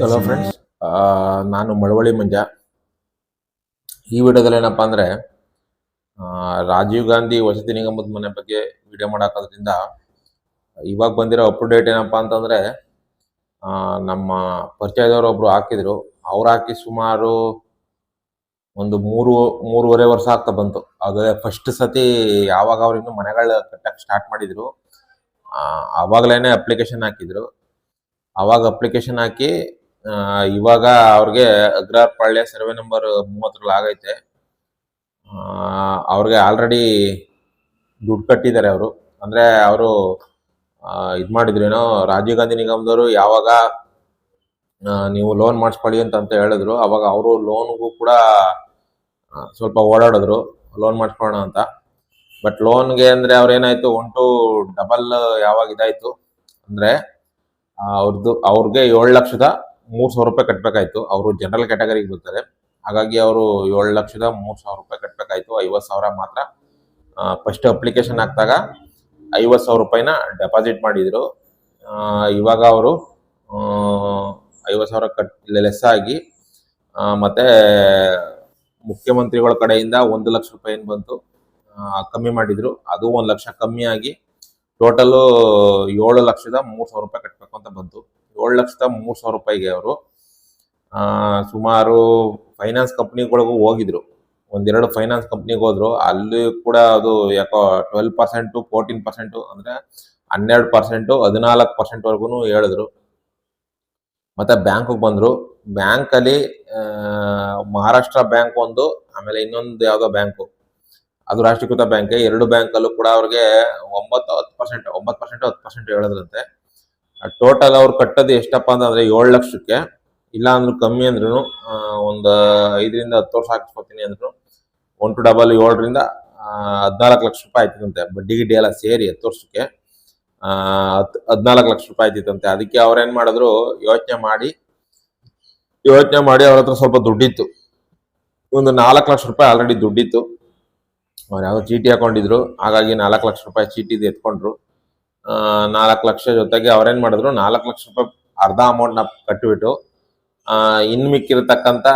Hello friends ನಾನು ಮಳವಳ್ಳಿ ಮಂಜ ಈ ವಿಡಿಯೋದಲ್ಲಿ ಏನಪ್ಪ ಅಂದರೆ ರಾಜೀವ್ ಗಾಂಧಿ ವಸತಿ ನಿಗಮದ ಮನೆ ಬಗ್ಗೆ ವಿಡಿಯೋ ಮಾಡೋಕ್ಕೋದ್ರಿಂದ ಇವಾಗ ಬಂದಿರೋ ಅಪ್ ಟು ಡೇಟ್ ಏನಪ್ಪ ಅಂತಂದರೆ ನಮ್ಮ ಪರಿಚಯದವರು ಒಬ್ರು ಹಾಕಿದ್ರು. ಅವ್ರು ಹಾಕಿ ಸುಮಾರು ಒಂದು ಮೂರು ಮೂರುವರೆ ವರ್ಷ ಆಗ್ತಾ ಬಂತು. ಅದೇ ಫಸ್ಟ್ ಸತಿ ಯಾವಾಗ ಅವ್ರು ಇನ್ನು ಮನೆಗಳ ಕಟ್ಟಕ್ಕೆ ಸ್ಟಾರ್ಟ್ ಮಾಡಿದ್ರು ಆ, ಅವಾಗಲೇನೆ ಅಪ್ಲಿಕೇಶನ್ ಹಾಕಿದ್ರು. ಅವಾಗ ಅಪ್ಲಿಕೇಶನ್ ಹಾಕಿ ಇವಾಗ ಅವ್ರಿಗೆ ಅಗ್ರಪಾಳ್ಯ ಸರ್ವೆ ನಂಬರ್ ಮೂವತ್ತರಲ್ಲಿ ಆಗೈತೆ. ಅವ್ರಿಗೆ ಆಲ್ರೆಡಿ ದುಡ್ಡು ಕಟ್ಟಿದ್ದಾರೆ ಅವರು. ಅಂದ್ರೆ ಅವರು ಇದು ಮಾಡಿದ್ರೇನೋ ರಾಜೀವ್ ಗಾಂಧಿ ನಿಗಮದವರು ಯಾವಾಗ ನೀವು ಲೋನ್ ಮಾಡಿಸ್ಕೊಳ್ಳಿ ಅಂತ ಅಂತ ಹೇಳಿದ್ರು. ಅವಾಗ ಅವರು ಲೋನ್ಗೂ ಕೂಡ ಸ್ವಲ್ಪ ಓಡಾಡಿದ್ರು. ಲೋನ್ ಮಾಡ್ಕೊಳ್ಳೋಣ ಅಂತ. ಬಟ್ ಲೋನ್ಗೆ ಅಂದ್ರೆ ಅವ್ರೇನಾಯ್ತು ಒನ್ ಟು ಡಬಲ್ ಯಾವಾಗ ಇದಾಯ್ತು ಅಂದ್ರೆ ಅವ್ರದ್ದು ಅವ್ರಿಗೆ ಏಳು ಲಕ್ಷದ ಮೂರು ಸಾವಿರ ರೂಪಾಯಿ ಕಟ್ಟಬೇಕಾಯ್ತು ಅವರು ಜನರಲ್ ಕ್ಯಾಟಗರಿಗೆ ಬರ್ತಾರೆ. ಹಾಗಾಗಿ ಅವರು ಏಳು ಲಕ್ಷದ ಮೂರು ಸಾವಿರ ರೂಪಾಯಿ ಕಟ್ಟಬೇಕಾಯ್ತು ಐವತ್ತು ಸಾವಿರ ಮಾತ್ರ ಫಸ್ಟ್ ಅಪ್ಲಿಕೇಶನ್ ಹಾಕಿದಾಗ ಐವತ್ತು ಸಾವಿರ ರೂಪಾಯಿನ ಡೆಪಾಸಿಟ್ ಮಾಡಿದ್ರು. ಇವಾಗ ಅವರು ಐವತ್ತು ಸಾವಿರ ಕಟ್, ಲೆಸ್ ಆಗಿ ಮತ್ತೆ ಮುಖ್ಯಮಂತ್ರಿಗಳ ಕಡೆಯಿಂದ ಒಂದು ಲಕ್ಷ ರೂಪಾಯಿ ಬಂತು. ಕಮ್ಮಿ ಮಾಡಿದ್ರು. ಅದು ಒಂದು ಲಕ್ಷ ಕಮ್ಮಿ ಆಗಿ ಟೋಟಲು ಏಳು ಲಕ್ಷದ ಮೂರು ಸಾವಿರ ರೂಪಾಯಿ ಕಟ್ಟಬೇಕು ಅಂತ ಬಂತು. ಏಳು ಲಕ್ಷದ ಮೂರು ಸಾವಿರ ರೂಪಾಯಿಗೆ ಅವರು ಸುಮಾರು ಫೈನಾನ್ಸ್ ಕಂಪ್ನಿಗಳಿಗೂ ಹೋಗಿದ್ರು. ಒಂದೆರಡು ಫೈನಾನ್ಸ್ ಕಂಪ್ನಿಗೆ ಹೋದ್ರು. ಅಲ್ಲಿ ಕೂಡ ಅದು ಯಾಕೋ ಟ್ವೆಲ್ ಪರ್ಸೆಂಟು ಫೋರ್ಟೀನ್ ಪರ್ಸೆಂಟು ಅಂದ್ರೆ ಹನ್ನೆರಡು ಪರ್ಸೆಂಟು ಹದಿನಾಲ್ಕು ಪರ್ಸೆಂಟ್ ವರ್ಗು ಹೇಳಿದ್ರು. ಮತ್ತೆ ಬ್ಯಾಂಕಿಗೆ ಬಂದ್ರು. ಬ್ಯಾಂಕ್ ಅಲ್ಲಿ ಆ, ಮಹಾರಾಷ್ಟ್ರ ಬ್ಯಾಂಕ್ ಒಂದು ಆಮೇಲೆ ಇನ್ನೊಂದು ಯಾವುದೋ ಬ್ಯಾಂಕು ಅದು ರಾಷ್ಟ್ರೀಕೃತ ಬ್ಯಾಂಕ್ ಎರಡು ಬ್ಯಾಂಕ್ ಅಲ್ಲೂ ಕೂಡ ಅವ್ರಿಗೆ ಒಂಬತ್ತು ಹತ್ತು ಪರ್ಸೆಂಟ್ ಒಂಬತ್ತು ಪರ್ಸೆಂಟ್ ಹತ್ತು ಪರ್ಸೆಂಟ್ ಹೇಳಿದ್ರಂತೆ. ಟೋಟಲ್ ಅವ್ರು ಕಟ್ಟೋದು ಎಷ್ಟಪ್ಪ ಅಂತಂದ್ರೆ ಏಳು ಲಕ್ಷಕ್ಕೆ. ಇಲ್ಲ ಅಂದ್ರೂ ಕಮ್ಮಿ ಅಂದ್ರೂ ಒಂದು ಐದರಿಂದ ಹತ್ತು ವರ್ಷ ಹಾಕಿಸ್ಕೊತೀನಿ ಅಂದ್ರು ಒನ್ ಟು ಡಬಲ್ ಏಳರಿಂದ ಹದಿನಾಲ್ಕು ಲಕ್ಷ ರೂಪಾಯಿ ಆಯ್ತದಂತೆ. ಬಡ್ಡಿ ಗಿಡ್ಡಿ ಎಲ್ಲ ಸೇರಿ ಹತ್ತು ವರ್ಷಕ್ಕೆ. ಹದಿನಾಲ್ಕು ಲಕ್ಷ ರೂಪಾಯಿ ಆಯ್ತಿತ್ತಂತೆ. ಅದಕ್ಕೆ ಅವ್ರೇನ್ ಮಾಡಿದ್ರು, ಯೋಚನೆ ಮಾಡಿ ಯೋಚನೆ ಮಾಡಿ ಅವ್ರ ಹತ್ರ ಸ್ವಲ್ಪ ದುಡ್ಡಿತ್ತು. ಒಂದು ನಾಲ್ಕು ಲಕ್ಷ ರೂಪಾಯಿ ಆಲ್ರೆಡಿ ದುಡ್ಡಿತ್ತು. ಅವ್ರು ಯಾವ ಚೀಟಿ ಹಾಕೊಂಡಿದ್ರು. ಹಾಗಾಗಿ ನಾಲ್ಕು ಲಕ್ಷ ರೂಪಾಯಿ ಚೀಟಿ ಎತ್ಕೊಂಡ್ರು. ನಾಲ್ಕು ಲಕ್ಷ ಜೊತೆಗೆ ಅವ್ರೇನ್ ಮಾಡಿದ್ರು, ನಾಲ್ಕು ಲಕ್ಷ ರೂಪಾಯಿ ಅರ್ಧ ಅಮೌಂಟ್ನ ಕಟ್ಟಿಬಿಟ್ಟು ಇನ್ ಮಿಕ್ಕಿರತಕ್ಕಂತ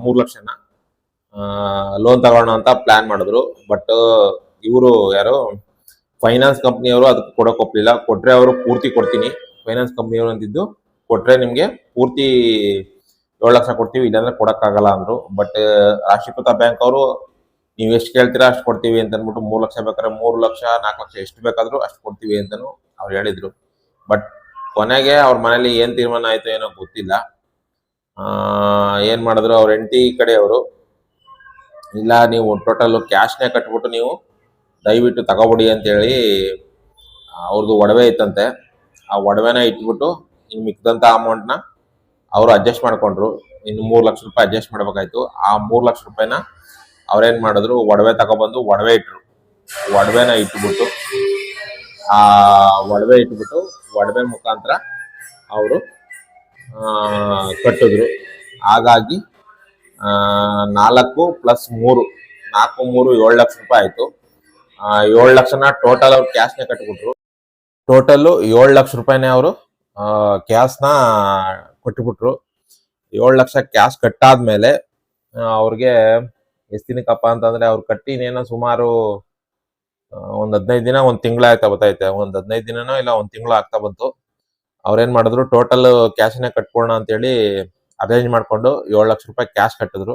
ಮೂರು ಲಕ್ಷನ ಲೋನ್ ತಗೊಳ್ಳೋಣ ಅಂತ ಪ್ಲಾನ್ ಮಾಡಿದ್ರು. ಬಟ್ ಇವರು ಯಾರು ಫೈನಾನ್ಸ್ ಕಂಪ್ನಿಯವರು ಅದಕ್ಕೆ ಕೊಡೋಕೆ ಒಪ್ಲಿಲ್ಲ. ಕೊಟ್ರೆ ಅವರು ಪೂರ್ತಿ ಕೊಡ್ತೀನಿ. ಫೈನಾನ್ಸ್ ಕಂಪ್ನಿಯವರು ಅಂತಿದ್ದು, ಕೊಟ್ರೆ ನಿಮಗೆ ಪೂರ್ತಿ ಏಳು ಲಕ್ಷ ಕೊಡ್ತೀವಿ. ಇಲ್ಲಾಂದ್ರೆ ಕೊಡೋಕ್ಕಾಗಲ್ಲ ಅಂದ್ರು. ಬಟ್ ರಾಷ್ಟ್ರೀಕೃತ ಬ್ಯಾಂಕ್ ಅವರು ನೀವು ಎಷ್ಟು ಕೇಳ್ತೀರಾ ಅಷ್ಟು ಕೊಡ್ತೀವಿ ಅಂತ ಅಂದ್ಬಿಟ್ಟು ಮೂರು ಲಕ್ಷ ಬೇಕಾದ್ರೆ ಮೂರು ಲಕ್ಷ, ನಾಲ್ಕು ಲಕ್ಷ ಎಷ್ಟು ಬೇಕಾದರೂ ಅಷ್ಟು ಕೊಡ್ತೀವಿ ಅಂತಲೂ ಅವ್ರು ಹೇಳಿದ್ರು. ಬಟ್ ಕೊನೆಗೆ ಅವ್ರ ಮನೇಲಿ ಏನು ತೀರ್ಮಾನ ಆಯ್ತು ಏನೋ ಗೊತ್ತಿಲ್ಲ. ಏನ್ ಮಾಡಿದ್ರು ಅವ್ರ ಹೆಂಡತಿ ಕಡೆಯವರು, ಇಲ್ಲ ನೀವು ಟೋಟಲ್ ಕ್ಯಾಶ್ನೇ ಕಟ್ಬಿಟ್ಟು ನೀವು ದಯವಿಟ್ಟು ತಗೋಬಿಡಿ ಅಂತೇಳಿ ಅವ್ರದ್ದು ಒಡವೆ ಇತ್ತಂತೆ, ಆ ಒಡವೆನ ಇಟ್ಬಿಟ್ಟು ಇನ್ನು ಮಿಕ್ಕಿದಂಥ ಅಮೌಂಟ್ನ ಅವರು ಅಡ್ಜಸ್ಟ್ ಮಾಡಿಕೊಂಡ್ರು. ಇನ್ನು ಮೂರು ಲಕ್ಷ ರೂಪಾಯಿ ಅಡ್ಜಸ್ಟ್ ಮಾಡಬೇಕಾಯ್ತು. ಆ ಮೂರು ಲಕ್ಷ ರೂಪಾಯಿನ ಅವ್ರೇನು ಮಾಡಿದ್ರು, ಒಡವೆ ತಗೊಬಂದು ಒಡವೆ ಇಟ್ರು. ಒಡವೆನ ಇಟ್ಬಿಟ್ಟು, ಆ ಒಡವೆ ಇಟ್ಬಿಟ್ಟು ಒಡವೆ ಮುಖಾಂತರ ಅವರು ಕಟ್ಟಿದ್ರು. ಹಾಗಾಗಿ ನಾಲ್ಕು ಪ್ಲಸ್ ಮೂರು, ನಾಲ್ಕು, ಮೂರು, ಏಳು ಲಕ್ಷ ರೂಪಾಯಿ ಆಯ್ತು. ಏಳು ಲಕ್ಷನ ಟೋಟಲ್ ಅವ್ರು ಕ್ಯಾಶ್ನೇ ಕಟ್ಬಿಟ್ರು. ಟೋಟಲ್ ಏಳು ಲಕ್ಷ ರೂಪಾಯಿನೇ ಅವರು ಕ್ಯಾಶ್ನ ಕೊಟ್ಬಿಟ್ರು. ಏಳು ಲಕ್ಷ ಕ್ಯಾಶ್ ಕಟ್ಟಾದ್ಮೇಲೆ ಅವ್ರಿಗೆ ಎಷ್ಟು ದಿನಕ್ಕಪ್ಪ ಅಂತಂದ್ರೆ ಅವ್ರು ಕಟ್ಟಿನೇನೋ ಸುಮಾರು ಒಂದು ಹದಿನೈದು ದಿನ, ಒಂದ್ ತಿಂಗಳ ಆಯ್ತಾ ಬತ್ತೈತೆ. ಒಂದ್ ಹದಿನೈದು ದಿನನೋ ಇಲ್ಲ ಒಂದ್ ತಿಂಗಳು ಆಗ್ತಾ ಬಂತು. ಅವ್ರೇನ್ ಮಾಡಿದ್ರು ಟೋಟಲ್ ಕ್ಯಾಶ್ನೇ ಕಟ್ಕೊಳ್ಳೋಣ ಅಂತೇಳಿ ಅರೇಂಜ್ ಮಾಡ್ಕೊಂಡು ಏಳು ಲಕ್ಷ ರೂಪಾಯಿ ಕ್ಯಾಶ್ ಕಟ್ಟಿದ್ರು.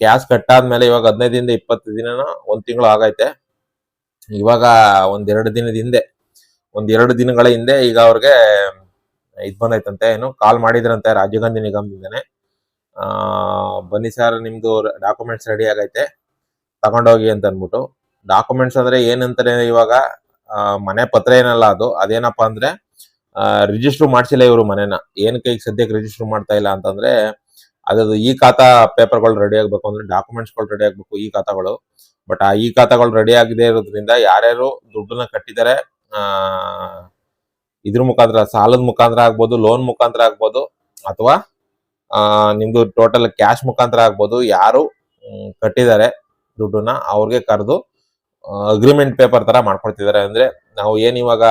ಕ್ಯಾಶ್ ಕಟ್ಟಾದ್ಮೇಲೆ ಇವಾಗ ಹದಿನೈದಿಂದ ಇಪ್ಪತ್ತು ದಿನನೋ ಒಂದ್ ತಿಂಗಳು ಆಗೈತೆ. ಇವಾಗ ಒಂದೆರಡು ದಿನದ ಹಿಂದೆ, ಒಂದೆರಡು ದಿನಗಳ ಹಿಂದೆ ಈಗ ಅವ್ರಿಗೆ ಇದು ಬಂದೈತಂತೆ, ಏನು ಕಾಲ್ ಮಾಡಿದ್ರಂತೆ ರಾಜೀವ್ ಗಾಂಧಿ ನಿಗಮದಿಂದನೇ. ಬನ್ನಿ ಸರ್ ನಿಮ್ದು ಡಾಕ್ಯುಮೆಂಟ್ಸ್ ರೆಡಿ ಆಗೈತೆ, ತಗೊಂಡೋಗಿ ಅಂತ ಅಂದ್ಬಿಟ್ಟು. ಡಾಕ್ಯುಮೆಂಟ್ಸ್ ಅಂದ್ರೆ ಏನಂತಾರೆ ಇವಾಗ ಮನೆ ಪತ್ರ ಏನಲ್ಲ ಅದು, ಅದೇನಪ್ಪಾ ಅಂದ್ರೆ ರಿಜಿಸ್ಟರ್ ಮಾಡ್ಸಿಲ್ಲ ಇವರು ಮನೆನ. ಏನಕ್ಕೆ ಈಗ ಸದ್ಯಕ್ಕೆ ರಿಜಿಸ್ಟರ್ ಮಾಡ್ತಾ ಇಲ್ಲ ಅಂತಂದ್ರೆ ಅದ್ರದ್ದು ಈ ಖಾತಾ ಪೇಪರ್ಗಳು ರೆಡಿ ಆಗ್ಬೇಕು ಅಂದ್ರೆ ಡಾಕ್ಯುಮೆಂಟ್ಸ್ಗಳು ರೆಡಿ ಆಗ್ಬೇಕು, ಈ ಖಾತಾಗಳು. ಬಟ್ ಆ ಈ ಖಾತಾಗಳು ರೆಡಿ ಆಗಿದೆ ಇರೋದ್ರಿಂದ ಯಾರ್ಯಾರು ದುಡ್ಡನ್ನ ಕಟ್ಟಿದ್ದಾರೆ ಇದ್ರ ಮುಖಾಂತರ ಸಾಲದ ಮುಖಾಂತರ ಆಗ್ಬೋದು ಲೋನ್ ಮುಖಾಂತರ ಆಗ್ಬೋದು, ಅಥವಾ ನಿಮ್ದು ಟೋಟಲ್ ಕ್ಯಾಶ್ ಮುಖಾಂತರ ಆಗ್ಬೋದು, ಯಾರು ಕಟ್ಟಿದ್ದಾರೆ ದುಡ್ಡನ್ನ ಅವ್ರಿಗೆ ಕರೆದು ಅಗ್ರಿಮೆಂಟ್ ಪೇಪರ್ ತರ ಮಾಡ್ಕೊಳ್ತಿದ್ದಾರೆ. ಅಂದ್ರೆ ನಾವು ಏನ್ ಇವಾಗ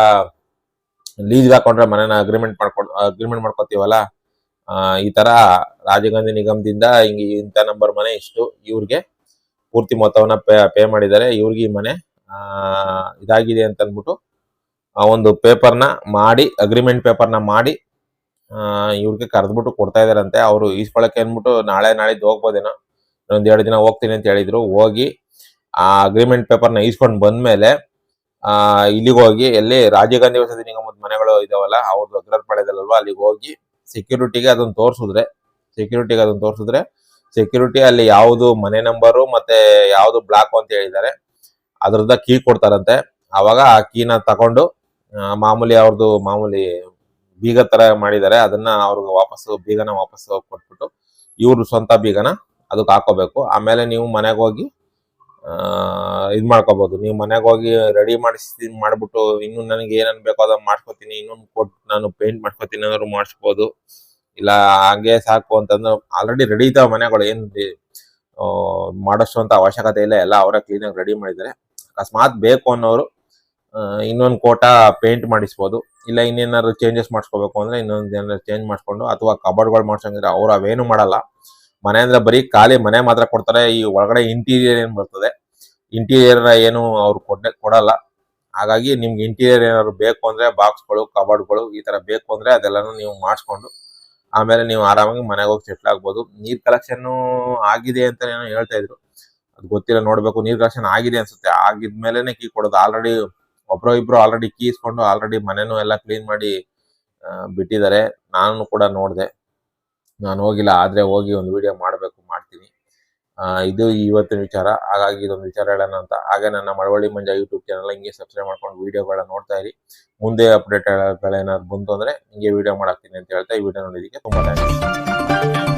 ಲೀಸ್ಗೆ ಹಾಕೊಂಡ್ರೆ ಮನೆನ ಅಗ್ರಿಮೆಂಟ್ ಮಾಡ್ಕೊ ಅಗ್ರಿಮೆಂಟ್ ಮಾಡ್ಕೊತೀವಲ್ಲ ಈ ತರ ರಾಜೀವ್ ಗಾಂಧಿ ನಿಗಮದಿಂದ ಹಿಂಗೆ ಇಂಥ ನಂಬರ್ ಮನೆ ಇಷ್ಟು ಇವ್ರಿಗೆ ಪೂರ್ತಿ ಮೊತ್ತವನ್ನ ಪೇ ಪೇ ಮಾಡಿದ್ದಾರೆ. ಇವ್ರಿಗೆ ಈ ಮನೆ ಇದಾಗಿದೆ ಅಂತ ಅಂದ್ಬಿಟ್ಟು ಆ ಒಂದು ಪೇಪರ್ನ ಮಾಡಿ ಅಗ್ರಿಮೆಂಟ್ ಪೇಪರ್ನ ಮಾಡಿ ಇವ್ರಿಗೆ ಕರೆದ್ಬಿಟ್ಟು ಕೊಡ್ತಾ ಇದಾರಂತೆ ಅವರು ಈಸ್ಕೊಳಕ್ಕೆ ಅಂದ್ಬಿಟ್ಟು ನಾಳೆ ನಾಳೆ ಹೋಗ್ಬೋದೇನೋ ಒಂದ್ ಎರಡು ದಿನ ಹೋಗ್ತೀನಿ ಅಂತ ಹೇಳಿದ್ರು. ಹೋಗಿ, ಆ ಅಗ್ರಿಮೆಂಟ್ ಪೇಪರ್ನ ಈಸ್ಕೊಂಡು ಬಂದ್ಮೇಲೆ, ಆ, ಇಲ್ಲಿಗೆ ಹೋಗಿ, ಎಲ್ಲಿ ರಾಜೀವ್ ಗಾಂಧಿ ವಸತಿ ನಿಗಮದ ಮನೆಗಳು ಇದಾವಲ್ಲ ಅವ್ರದ್ದು ಪಡೆದಲ್ಲವಾ ಅಲ್ಲಿಗೆ ಹೋಗಿ ಸೆಕ್ಯೂರಿಟಿಗೆ ಅದನ್ನ ತೋರಿಸಿದ್ರೆ ಸೆಕ್ಯೂರಿಟಿಗೆ ಅದನ್ನ ತೋರಿಸಿದ್ರೆ ಸೆಕ್ಯೂರಿಟಿ ಅಲ್ಲಿ ಯಾವುದು ಮನೆ ನಂಬರು ಮತ್ತೆ ಯಾವುದು ಬ್ಲಾಕ್ ಅಂತ ಹೇಳಿದ್ದಾರೆ. ಅದ್ರದ ಕೀ ಕೊಡ್ತಾರಂತೆ. ಅವಾಗ ಆ ಕೀನ ತಕೊಂಡು ಆ, ಮಾಮೂಲಿ ಅವ್ರದ್ದು ಮಾಮೂಲಿ ಬೀಗ ತರ ಮಾಡಿದ್ದಾರೆ. ಅದನ್ನ ಅವ್ರಿಗೆ ವಾಪಸ್ಸು ಬೀಗನ ವಾಪಸ್ಸು ಕೊಟ್ಬಿಟ್ಟು ಇವ್ರ ಸ್ವಂತ ಬೀಗನ ಅದಕ್ಕೆ ಹಾಕೋಬೇಕು. ಆಮೇಲೆ ನೀವು ಮನೆಗೆ ಹೋಗಿ ಇದ್ ಮಾಡ್ಕೋಬಹುದು ನೀವು ಮನೆಗೆ ಹೋಗಿ ರೆಡಿ ಮಾಡಿಸಿ ಮಾಡ್ಬಿಟ್ಟು ಇನ್ನು ನನಗೆ ಏನನ್ ಬೇಕೋ ಅದನ್ನ ಮಾಡ್ಕೋತೀನಿ ಇನ್ನೊಂದು ಕೊಟ್ಟು ನಾನು ಪೇಂಟ್ ಮಾಡ್ಕೊತೀನಿ ಅನ್ನೋರು ಮಾಡಿಸ್ಬೋದು. ಇಲ್ಲ ಹಂಗೆ ಸಾಕು ಅಂತಂದ್ರೆ ಆಲ್ರೆಡಿ ರೆಡಿ ಇದ್ದಾವೆ ಮನೆಗಳು ಏನು ಬಿ- ಆ, ಮಾಡೋಷ್ಟು ಅವಶ್ಯಕತೆ ಇಲ್ಲ ಎಲ್ಲ ಅವರೇ ಕ್ಲೀನಾಗಿ ರೆಡಿ ಮಾಡಿದ್ದಾರೆ. ಅಕಸ್ಮಾತ್ ಬೇಕು ಅನ್ನೋರು ಇನ್ನೊಂದು ಕೋಟ ಪೇಂಟ್ ಮಾಡಿಸ್ಬೋದು ಇಲ್ಲ ಇನ್ನೇನಾದ್ರು ಚೇಂಜಸ್ ಮಾಡಿಸ್ಕೋಬೇಕು ಅಂದ್ರೆ ಇನ್ನೊಂದು ಏನಾದ್ರು ಚೇಂಜ್ ಮಾಡಿಸ್ಕೊಂಡು ಅಥವಾ ಕಬರ್ಡ್ಗಳು ಮಾಡ್ಸಂಗಿದ್ರೆ ಅವ್ರು ಅವೇನು ಮಾಡಲ್ಲ. ಮನೆ ಅಂದ್ರೆ ಬರೀ ಖಾಲಿ ಮನೆ ಮಾತ್ರ ಕೊಡ್ತಾರೆ ಈ ಒಳಗಡೆ ಇಂಟೀರಿಯರ್ ಏನ್ ಬರ್ತದೆ ಇಂಟೀರಿಯರ್ ಏನು ಅವ್ರು ಕೊಡ್ಡೆ ಕೊಡಲ್ಲ. ಹಾಗಾಗಿ ನಿಮ್ಗೆ ಇಂಟೀರಿಯರ್ ಏನಾದ್ರು ಬೇಕು ಅಂದ್ರೆ ಬಾಕ್ಸ್ಗಳು ಕಬರ್ಡ್ಗಳು ಈ ತರ ಬೇಕು ಅಂದ್ರೆ ಅದೆಲ್ಲಾನು ನೀವು ಮಾಡಿಸ್ಕೊಂಡು ಆಮೇಲೆ ನೀವು ಆರಾಮಾಗಿ ಮನೆಗೆ ಹೋಗಿ ಸೆಟ್ಲ್ ಆಗ್ಬೋದು. ನೀರ್ ಕಲೆಕ್ಷನ್ ಆಗಿದೆ ಅಂತ ಏನೋ ಹೇಳ್ತಾ ಇದ್ರು. ಅದು ಗೊತ್ತಿಲ್ಲ, ನೋಡ್ಬೇಕು. ನೀರ್ ಕಲೆಕ್ಷನ್ ಆಗಿದೆ ಅನ್ಸುತ್ತೆ. ಆಗಿದ್ಮೇಲೆನೆ ಕೀ ಕೊಡೋದು. ಆಲ್ರೆಡಿ ಒಬ್ರು ಇಬ್ರು ಆಲ್ರೆಡಿ ಕೀ ಇಸ್ಕೊಂಡು ಆಲ್ರೆಡಿ ಮನೆನೂ ಎಲ್ಲ ಕ್ಲೀನ್ ಮಾಡಿ ಬಿಟ್ಟಿದ್ದಾರೆ. ನಾನು ಕೂಡ ನೋಡಿದೆ. ನಾನು ಹೋಗಿಲ್ಲ, ಆದ್ರೆ ಹೋಗಿ ಒಂದು ವಿಡಿಯೋ ಮಾಡಬೇಕು, ಮಾಡ್ತೀನಿ. ಇದು ಇವತ್ತಿನ ವಿಚಾರ. ಹಾಗಾಗಿ ಇದೊಂದು ವಿಚಾರ ಹೇಳೋಣ ಅಂತ. ಹಾಗೆ ನನ್ನ ಮಳವಳ್ಳಿ ಮಂಜ ಯೂಟ್ಯೂಬ್ ಚಾನಲ್ ಹಿಂಗೆ ಸಬ್ಸ್ಕ್ರೈಬ್ ಮಾಡ್ಕೊಂಡು ವಿಡಿಯೋಗಳನ್ನ ನೋಡ್ತಾ ಇರಿ. ಮುಂದೆ ಅಪ್ಡೇಟ್ಗಳೇನಾದ್ರು ಬಂತು ಅಂದ್ರೆ ಹಿಂಗೆ ವಿಡಿಯೋ ಮಾಡಾಕ್ತೀನಿ ಅಂತ ಹೇಳ್ತಾ ಈ ವಿಡಿಯೋ ನೋಡಿದಕ್ಕೆ ತುಂಬಾ ಥ್ಯಾಂಕ್ಸ್